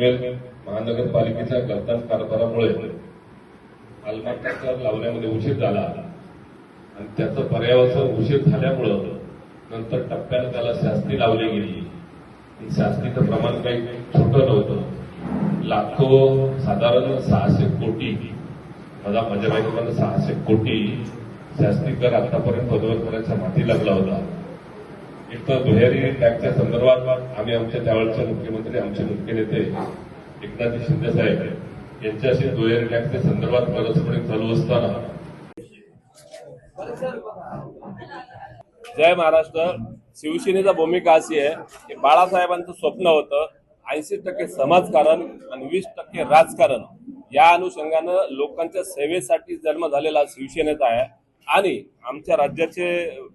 पनवेल महानगरपालिकेच्या गलतान कारभारामुळे मालमत्ता कर लावण्यामध्ये उशीर झाला. आणि त्याचं पर्यावरण उशीर झाल्यामुळं नंतर टप्प्यानं त्याला शास्ती लावली गेली. आणि शास्तीचं प्रमाण काही छोटं नव्हतं. लाखो साधारण सहाशे कोटी माझा माझ्या माहितीप्रमाणे सहाशे कोटी शास्ती कर आतापर्यंत पदवर्करांच्या माती लागला होता. एक तर भुयारी टॅगच्या संदर्भात आम्ही आमच्या त्यावेळचे मुख्यमंत्री आमचे मुख्य नेते एकनाथजी शिंदे साहेब यांच्याशी भुयारी टॅगच्या संदर्भात परस्परिक चालू असताना. जय महाराष्ट्र. शिवसेनेचा भूमिका अशी आहे की बाळासाहेबांचं स्वप्न होतं ऐंशी टक्के समाजकारण आणि वीस टक्के राजकारण. या अनुषंगानं लोकांच्या सेवेसाठी जन्म झालेला शिवसेनेचा आहे. आणि आमच्या राज्याचे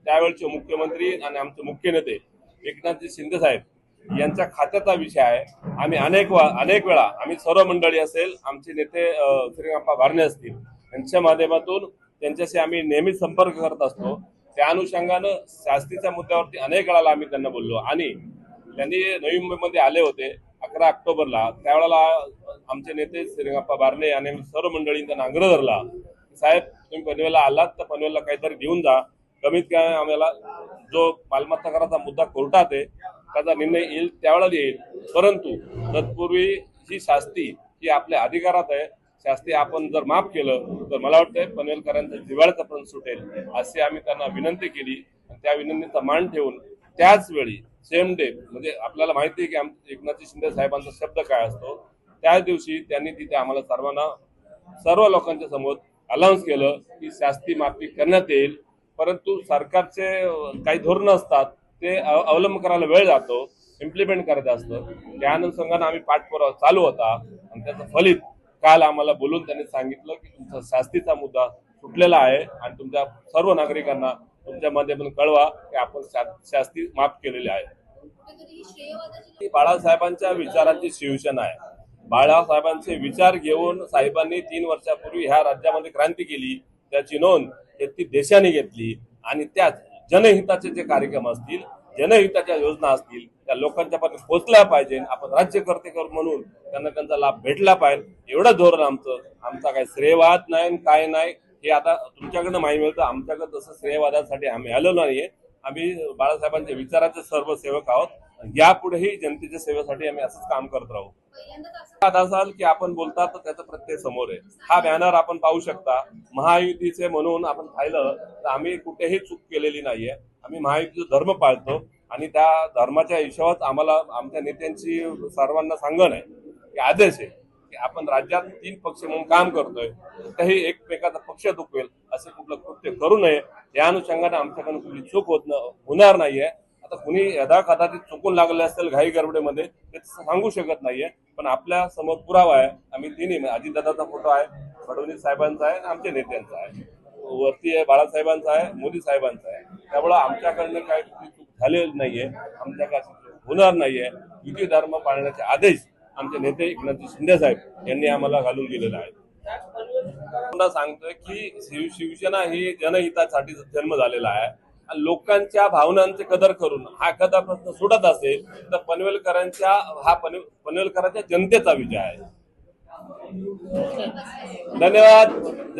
त्यावेळचे मुख्यमंत्री आणि आमचे मुख्य नेते एकनाथजी शिंदे साहेब यांच्या खात्याचा विषय आहे. आम्ही अनेक वा अनेक वेळा आम्ही सर्व मंडळी असेल आमचे नेते अ, भारणे असतील यांच्या माध्यमातून त्यांच्याशी आम्ही नेहमीच संपर्क करत असतो. त्या अनुषंगानं शास्तीच्या मुद्द्यावरती अनेक वेळाला आम्ही त्यांना बोललो आणि त्यांनी नवी मुंबईमध्ये आले होते अकरा ऑक्टोबरला. त्यावेळेला आमचे नेते श्रीरंगप्पा बारणे आणि सर्व मंडळींचा त्यांना आग्रह धरला. साहेब तुम्ही पनवेलला आलात तर पनवेलला काहीतरी घेऊन जा. कमीत कमी आम्हाला जो मालमत्ता कराचा मुद्दा कोर्टात आहे त्याचा निर्णय येईल त्यावेळेला येईल. परंतु तत्पूर्वी ही शास्ती ही आपल्या अधिकारात आहे. शास्ती आपण जर माफ केलं तर मला वाटतंय पनवेलकरांचं जिव्हाळ्याचा पण सुटेल अशी आम्ही त्यांना विनंती केली. आणि त्या विनंतीचा मान ठेवून त्याच वेळी सेम डे म्हणजे आपल्याला माहिती आहे की आम एकनाथजी शिंदे साहेबांचा शब्द काय असतो? त्या दिवशी त्यांनी तिथे आम्हाला सर्वांना सर्व लोकांच्या समोर अनाऊन्स केलं की शास्ती माफी करण्यात येईल. परंतु सरकारचे काही धोरणं असतात ते अव- अवलंब करायला वेळ जातो इम्प्लिमेंट करायचं असतं. त्या अनुषंगानं आम्ही पाठपुरावा चालू होता आणि त्याचं फलित काल आम्हाला बोलून त्यांनी सांगितलं की तुमचा शास्तीचा मुद्दा सुटलेला आहे आणि तुमच्या सर्व नागरिकांना तुमच्या माध्यमातून कळवा की आपण शास्ती माफ केलेली आहे. बाळासाहेबांच्या विचारांची शिवसेना आहे. बाळासाहेबांचे विचार घेऊन साहेबांनी तीन वर्षापूर्वी ह्या राज्यामध्ये क्रांती केली. त्याची नोंद हे ती देशाने घेतली आणि त्यात जनहिताचे जे कार्यक्रम असतील जनहिताच्या योजना असतील त्या लोकांच्या पर्यंत पोचल्या पाहिजे. आपण राज्यकर्ते करू म्हणून त्यांना त्यांचा लाभ भेटला पाहिजे. एवढं धोरण आमचं. आमचा काही श्रेयवाद नाही आणि काय नाही हे आता तुमच्याकडनं माहिती मिळतं. आमच्याकडे तसं श्रेयवादासाठी आम्ही आलो नाहीये. आम्ही बाळासाहेबांच्या विचाराचे सर्व सेवक आहोत. यापुढेही जनतेच्या सेवेसाठी आम्ही असंच काम करत राहू. असाल की आपण बोलता तर त्याचं प्रत्यय समोर आहे. हा बॅनर आपण पाहू शकता. महायुतीचे म्हणून आपण पाहिलं तर आम्ही कुठेही चूक केलेली नाहीये. आम्ही महायुतीचा धर्म पाळतो आणि त्या धर्माच्या हिशोबात आम्हाला आमच्या नेत्यांची सर्वांना सांगण आहे की आदेश आहे की आपण राज्यात तीन पक्ष म्हणून काम करतोय. कुठेही एकमेकाचा पक्ष दुखवेल असं कुठलं कृत्य करू नये. या अनुषंगाने आमच्याकडून कुठली चूक होत होणार नाहीये. आता कुणी यदा कदाचित चुकून लागले असेल घाई गरबडेमध्ये ते सांगू शकत नाहीये. पण आपल्यासमोर पुरावा आहे. आम्ही तिन्ही म्हणजे अजितदादाचा फोटो आहे फडणवीस साहेबांचा आहे आणि आमच्या नेत्यांचा आहे. वरती आहे बाळासाहेबांचा आहे मोदी साहेबांचा आहे. त्यामुळं आमच्याकडनं काही चूक झालेली नाहीये. आमच्याकडे होणार नाहीये. युती धर्म पाळण्याचे आदेश आमचे नेते एकनाथजी शिंदे साहेब यांनी आम्हाला घालून दिलेले आहेत. पुन्हा सांगतोय की शिव शिवसेना ही जनहितासाठी जन्म झालेला आहे. लोकांच्या भावनांचे कदर करून हा एखादा प्रश्न सोडत असेल तर पनवेलकरांच्या हा पनवे- पनवेलकरांच्या जनतेचा विजय आहे. धन्यवाद.